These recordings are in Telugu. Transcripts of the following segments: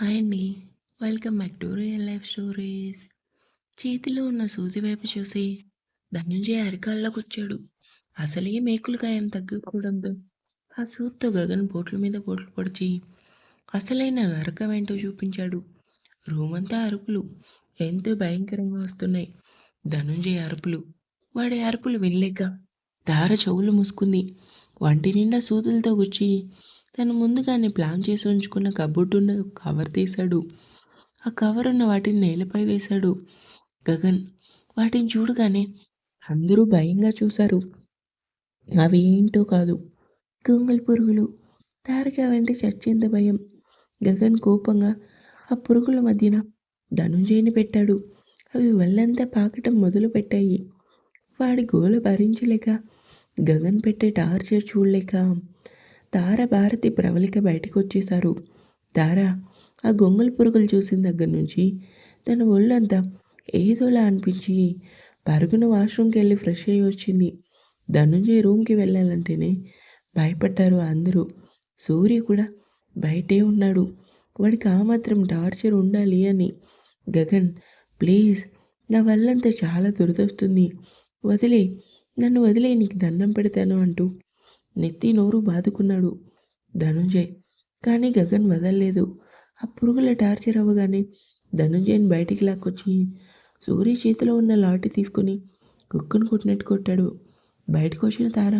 హాయ్ అండి. Welcome back to real life stories. చేతిలో ఉన్న సూది వైపు చూసి ధనుంజయ అరికాళ్ళకు వచ్చాడు. అసలే మేకులు గాయం తగ్గకపోవడంతో ఆ సూత్తో గగన్ బోట్ల మీద బోట్లు పొడిచి అసలైన నరకం ఏంటో చూపించాడు. రూమంతా అరుపులు ఎంతో భయంకరంగా వస్తున్నాయి. ధనుంజయ అరుపులు వాడి అరుపులు వినలేక దార చెవులు మూసుకుంది. వంటి నిండా సూదులతో గుచ్చి తను ముందుగానే ప్లాన్ చేసి ఉంచుకున్న కబోర్డ్ ఉన్న కవర్ తీశాడు. ఆ కవర్ ఉన్న వాటిని నేలపై వేశాడు. గగన్ వాటిని చూడగానే అందరూ భయంగా చూశారు. అవి ఏంటో కాదు. గొంగల్ పురుగులు. తారక వెంట చచ్చేంత భయం. గగన్ కోపంగా ఆ పురుగుల మధ్యన ధనుంజయని పెట్టాడు. అవి వల్లంతా పాకటం మొదలు పెట్టాయి వాడి గోల భరించలేక గగన్ పెట్టే టార్చర్ చూడలేక తార భారతి ప్రవళిక బయటకు వచ్చేశారు తార ఆ గొంగల్ పురుగులు చూసిన దగ్గర నుంచి తన ఒళ్ళంతా ఏదోలా అనిపించి పరుగున వాష్రూమ్కి వెళ్ళి ఫ్రెష్ అయ్యి వచ్చింది. ధనుంజయ్ రూమ్కి వెళ్ళాలంటేనే భయపడ్డారు అందరూ. సూర్య కూడా బయటే ఉన్నాడు. వాడికి ఆ మాత్రం టార్చర్ ఉండాలి అని. గగన్ ప్లీజ్ నా వల్లంతా చాలా దురదొస్తుంది. వదిలే నన్ను వదిలే నీకు దండం పెడతాను అంటూ నెత్తి నోరు బాదుకున్నాడు ధనుంజయ్. కానీ గగన్ వదలలేదు. ఆ పురుగుల టార్చర్ అవ్వగానే ధనుంజయ్ని బయటికి లాక్కొచ్చి సూర్య చేతిలో ఉన్న లాటి తీసుకుని కుక్కును కొట్టినట్టు కొట్టాడు. బయటకు వచ్చిన తార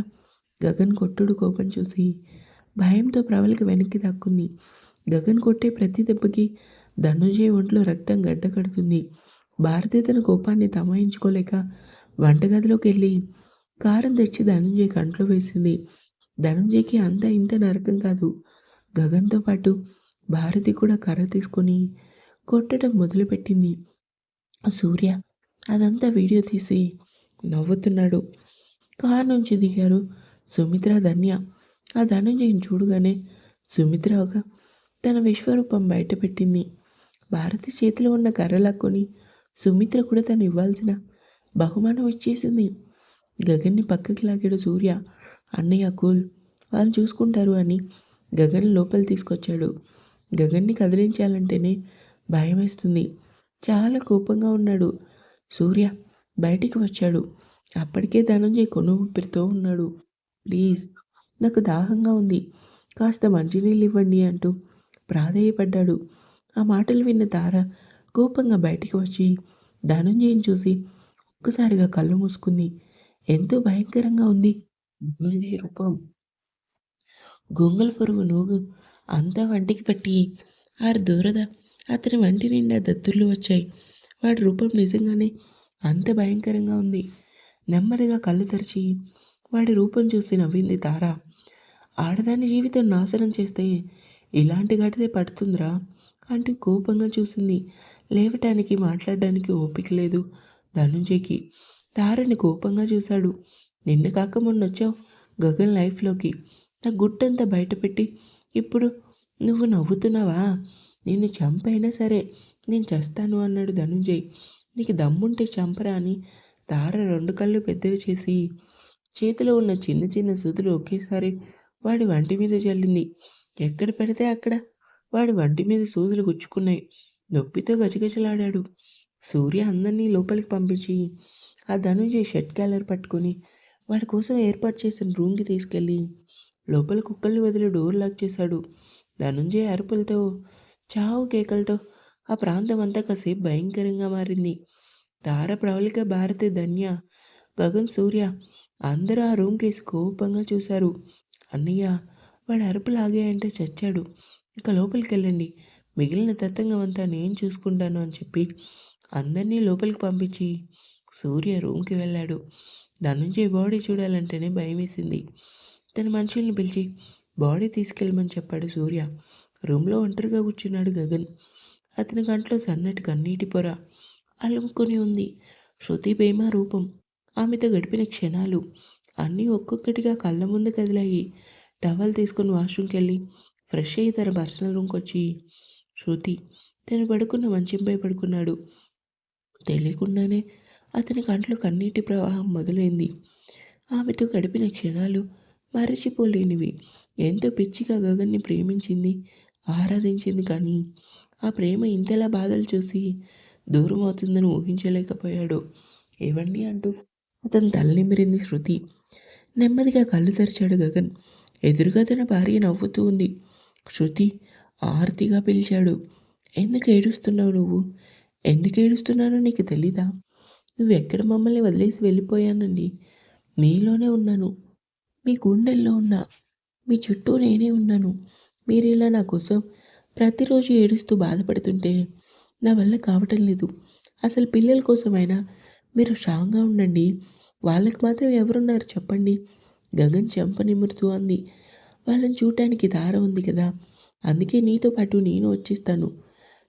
గగన్ కొట్టుడు కోపం చూసి భయంతో ప్రవళిక వెనక్కి దక్కుంది. గగన్ కొట్టే ప్రతి దెబ్బకి ధనుంజయ్ ఒంట్లో రక్తం గడ్డ కడుతుంది భారతి తన కోపాన్ని తమాయించుకోలేక వంటగదిలోకి వెళ్ళి కారం తెచ్చి ధనుంజయ్ కంట్లో వేసింది. ధనుంజయ్కి అంత ఇంత నరకం కాదు. గగన్తో పాటు భారతి కూడా కర్ర తీసుకొని కొట్టడం మొదలుపెట్టింది. సూర్య అదంతా వీడియో తీసి నవ్వుతున్నాడు. కారు నుంచి దిగారు సుమిత్ర ధన్య. ఆ ధనుంజయ్ని చూడగానే సుమిత్ర ఒక తన విశ్వరూపం బయటపెట్టింది. భారతి చేతిలో ఉన్న కర్ర లాక్కొని సుమిత్ర కూడా తను ఇవ్వాల్సిన బహుమానం ఇచ్చేసింది. గగన్ని పక్కకి లాగాడు సూర్య. అన్నయ్య కూల్. వాళ్ళు చూసుకుంటారు అని గగన్ లోపల తీసుకొచ్చాడు. గగన్ని కదిలించాలంటేనే భయం వేస్తుంది చాలా కోపంగా ఉన్నాడు. సూర్య బయటికి వచ్చాడు. అప్పటికే ధనంజయ్ కొను ఊపిరితో ఉన్నాడు. ప్లీజ్ నాకు దాహంగా ఉంది. కాస్త మంచినీళ్ళు ఇవ్వండి అంటూ ప్రాధేయపడ్డాడు. ఆ మాటలు విన్న తార కోపంగా బయటికి వచ్చి ధనంజయ్ని చూసి ఒక్కసారిగా కళ్ళు మూసుకుంది. ఎంతో భయంకరంగా ఉంది. ధనంజయ్ రూపం. గొంగల్ పురుగు నూగు అంతా వంటికి పట్టి ఆ దూరద అతని వంటి నిండా దత్తుర్లు వచ్చాయి. వాడి రూపం నిజంగానే అంత భయంకరంగా ఉంది. నెమ్మదిగా కళ్ళు తెరిచి వాడి రూపం చూసి నవ్వింది తార. ఆడదాని జీవితం నాశనం చేస్తే ఇలాంటి గడితే పడుతుందిరా అంటూ కోపంగా చూసింది. లేవటానికి మాట్లాడడానికి ఓపిక లేదు. ధనుంజయ్కి తారని కోపంగా చూశాడు. నిన్న కాక మొన్న వచ్చావు గగన్ లైఫ్లోకి నా గుట్టంతా బయటపెట్టి ఇప్పుడు నువ్వు నవ్వుతున్నావా? నిన్ను చంపైనా సరే నేను చేస్తాను అన్నాడు ధనుంజయ్. నీకు దమ్ముంటే చంపరా అని తార రెండు కళ్ళు పెద్దవి చేసి చేతిలో ఉన్న చిన్న చిన్న సూదులు ఒకేసారి వాడి వంటి మీద చల్లింది ఎక్కడ పెడితే అక్కడ వాడి వంటి మీద సూదులు గుచ్చుకున్నాయి. నొప్పితో గజగజలాడాడు. సూర్య అందరినీ లోపలికి పంపించి ఆ ధనుంజయ్ షర్ట్ క్యాలర్ పట్టుకొని వాడి కోసం ఏర్పాటు చేసిన రూమ్కి తీసుకెళ్ళి లోపల కుక్కల్ని వదిలి డోర్ లాక్ చేశాడు. ధనుంజయ్ అరుపులతో చావు కేకలతో ఆ ప్రాంతం అంతా కాసేపు భయంకరంగా మారింది. తార ప్రవళిక భారతి ధన్య గగన్ సూర్య అందరూ ఆ రూమ్ కేసి కోపంగా చూశారు. అన్నయ్య వాడు అరుపులు ఆగాయంటే చచ్చాడు. ఇంకా లోపలికి వెళ్ళండి. మిగిలిన తత్తంగం అంతా నేను చూసుకుంటాను అని చెప్పి అందరినీ లోపలికి పంపించి సూర్య రూమ్కి వెళ్ళాడు. దాని నుంచి బాడీ చూడాలంటేనే భయం వేసింది తన మనుషుల్ని పిలిచి బాడీ తీసుకెళ్ళమని చెప్పాడు సూర్య. రూమ్లో ఒంటరిగా కూర్చున్నాడు గగన్. అతని కంట్లో సన్నటి కన్నీటి పొర అలుముకొని ఉంది. శృతి ప్రేమ రూపం. ఆమెతో గడిపిన క్షణాలు అన్నీ ఒక్కొక్కటిగా కళ్ళ ముందు కదిలాయి. టవల్ తీసుకుని వాష్రూమ్కి వెళ్ళి ఫ్రెష్ అయ్యి తన పర్సనల్ రూమ్కి వచ్చి శృతి తను పడుకున్న మంచంపై పడుకున్నాడు. తెలియకుండానే అతని కంట్లో కన్నీటి ప్రవాహం మొదలైంది. ఆమెతో గడిపిన క్షణాలు మరచిపోలేనివి. ఎంతో పిచ్చిగా గగన్ని ప్రేమించింది ఆరాధించింది కానీ ఆ ప్రేమ ఇంతలా బాధలు చూసి దూరం అవుతుందని ఊహించలేకపోయాడు. ఏవండి అంటూ అతను తలనిమిరింది శృతి. నెమ్మదిగా కళ్ళు తెరిచాడు గగన్. ఎదురుగా తన భార్య నవ్వుతూ ఉంది. శృతి ఆర్తిగా పిలిచాడు. ఎందుకు ఏడుస్తున్నావు నువ్వు? ఎందుకు ఏడుస్తున్నానో నీకు తెలీదా? నువ్వు ఎక్కడ మమ్మల్ని వదిలేసి వెళ్ళిపోయానండి? మీలోనే ఉన్నాను. మీ గుండెల్లో ఉన్నా. మీ చుట్టూ నేనే ఉన్నాను. మీరు ఇలా నా కోసం ప్రతిరోజు ఏడుస్తూ బాధపడుతుంటే నా వల్ల కావటం లేదు. అసలు పిల్లల కోసమైనా మీరు స్ట్రాంగ్గా ఉండండి. వాళ్ళకి మాత్రం ఎవరున్నారు చెప్పండి. గగన్ చెంప నిమురుతూ అంది. వాళ్ళని చూడటానికి దార ఉంది కదా. అందుకే నీతో పాటు నేను వచ్చేస్తాను.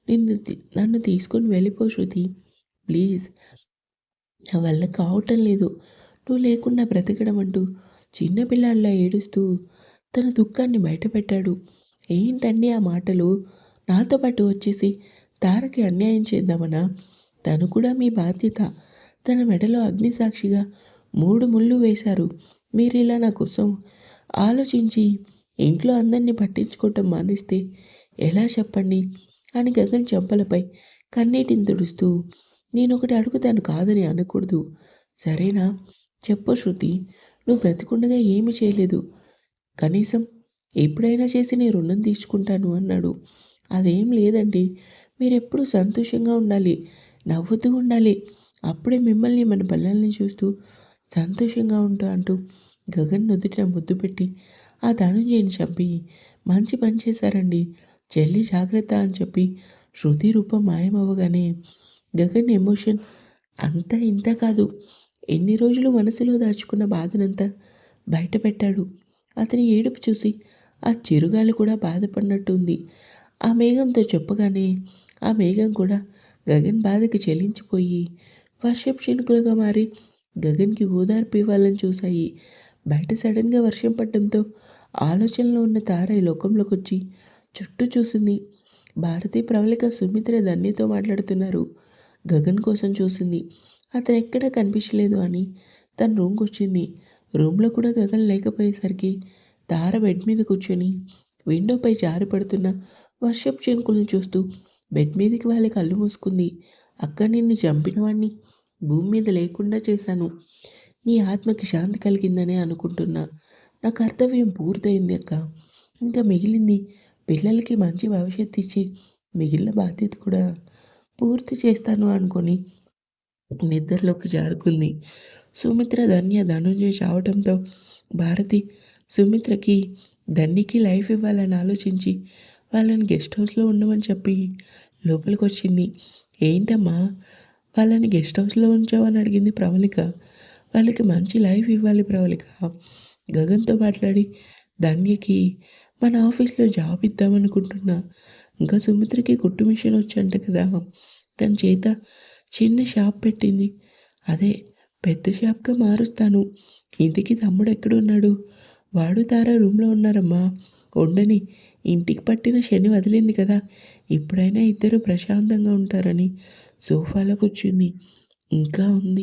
నిన్ను నన్ను తీసుకొని వెళ్ళిపో శృతి. ప్లీజ్. నా వల్ల కావటం లేదు. నువ్వు లేకుండా బ్రతకడం అంటూ చిన్నపిల్లాళ్ళ ఏడుస్తూ తన దుఃఖాన్ని బయటపెట్టాడు. ఏంటండి ఆ మాటలు? నాతో పాటు వచ్చేసి తారకి అన్యాయం చేద్దామనా? తను కూడా మీ బాధ్యత. తన మెడలో అగ్నిసాక్షిగా మూడు ముళ్ళు వేశారు. మీరు ఇలా నా కోసం ఆలోచించి ఇంట్లో అందరినీ పట్టించుకోవటం మానేస్తే ఎలా చెప్పండి? అని గగన్ చెంపలపై కన్నీటిని తుడుస్తూ నేను ఒకటి అడుగుతాను కాదని అనకూడదు. సరేనా? చెప్పు శృతి. నువ్వు బ్రతికుండగా ఏమీ చేయలేదు. కనీసం ఎప్పుడైనా చేసి నీ రుణం తీర్చుకుంటాను అన్నాడు. అదేం లేదండి. మీరు ఎప్పుడు సంతోషంగా ఉండాలి. నవ్వుతూ ఉండాలి. అప్పుడే మిమ్మల్ని మన పిల్లల్ని చూస్తూ సంతోషంగా ఉంటా అంటూ గగన్ నుదుటిన ముద్దు పెట్టి ఆ ధనుంజయని చంపి మంచి పని చేశారండి. చెల్లి జాగ్రత్త అని చెప్పి శృతి రూపం మాయమవ్వగానే గగన్ ఎమోషన్. అంతా ఇంత కాదు. ఎన్ని రోజులు మనసులో దాచుకున్న బాధనంతా బయట పెట్టాడు అతని ఏడుపు చూసి ఆ చిరుగాలి కూడా బాధపడినట్టు ఉంది ఆ మేఘంతో చెప్పగానే ఆ మేఘం కూడా గగన్ బాధకి చెలించిపోయి వర్షపు చినుకులుగా మారి గగన్కి ఓదార్పు ఇవ్వాలని చూశాయి. బయట సడన్గా వర్షం పడడంతో ఆలోచనలో ఉన్న తార ఈ లోకంలోకి వచ్చి చుట్టూ చూసింది. భారతీ ప్రవళిక సుమిత్ర ధన్యతో మాట్లాడుతున్నారు. గగన్ కోసం చూసింది. అతను ఎక్కడా కనిపించలేదు అని తన రూమ్కి వచ్చింది. రూమ్లో కూడా గగన్ లేకపోయేసరికి తార బెడ్ మీద కూర్చొని విండోపై జారిపడుతున్న వర్షపు చినుకులను చూస్తూ బెడ్ మీదకి వాళ్ళకి కళ్ళు మూసుకుంది. అక్క నిన్ను చంపిన వాడిని భూమి మీద లేకుండా చేశాను. నీ ఆత్మకి శాంతి కలిగిందనే అనుకుంటున్నా. నా కర్తవ్యం పూర్తయింది అక్క. ఇంకా మిగిలింది పిల్లలకి మంచి భవిష్యత్తు ఇచ్చి మిగిలిన బాధ్యత కూడా పూర్తి చేస్తాను అనుకొని నిద్రలోకి జారుకుంది. సుమిత్ర ధన్య ధనుంజయ్ చావటంతో భారతి సుమిత్రకి ధన్యకి లైఫ్ ఇవ్వాలని ఆలోచించి వాళ్ళని గెస్ట్ హౌస్లో ఉండమని చెప్పి లోపలికి వచ్చింది ఏంటమ్మా? వాళ్ళని గెస్ట్ హౌస్లో ఉంచావని అడిగింది ప్రవళిక. వాళ్ళకి మంచి లైఫ్ ఇవ్వాలి ప్రవళిక. గగన్తో మాట్లాడి ధన్యకి మన ఆఫీస్లో జాబ్ ఇద్దామనుకుంటున్నా. ఇంకా సుమిత్రకి కుట్టు మిషన్ వచ్చంట కదా. తన చేత చిన్న షాప్ పెట్టింది. అదే పెద్ద షాప్గా మారుస్తాను. ఇంటికి తమ్ముడు ఎక్కడున్నాడు? వాడు తారా రూమ్లో ఉన్నారమ్మా. ఉండని ఇంటికి పట్టిన శని వదిలింది కదా. ఇప్పుడైనా ఇద్దరు ప్రశాంతంగా ఉంటారని సోఫాలో కూర్చుంది. ఇంకా ఉంది.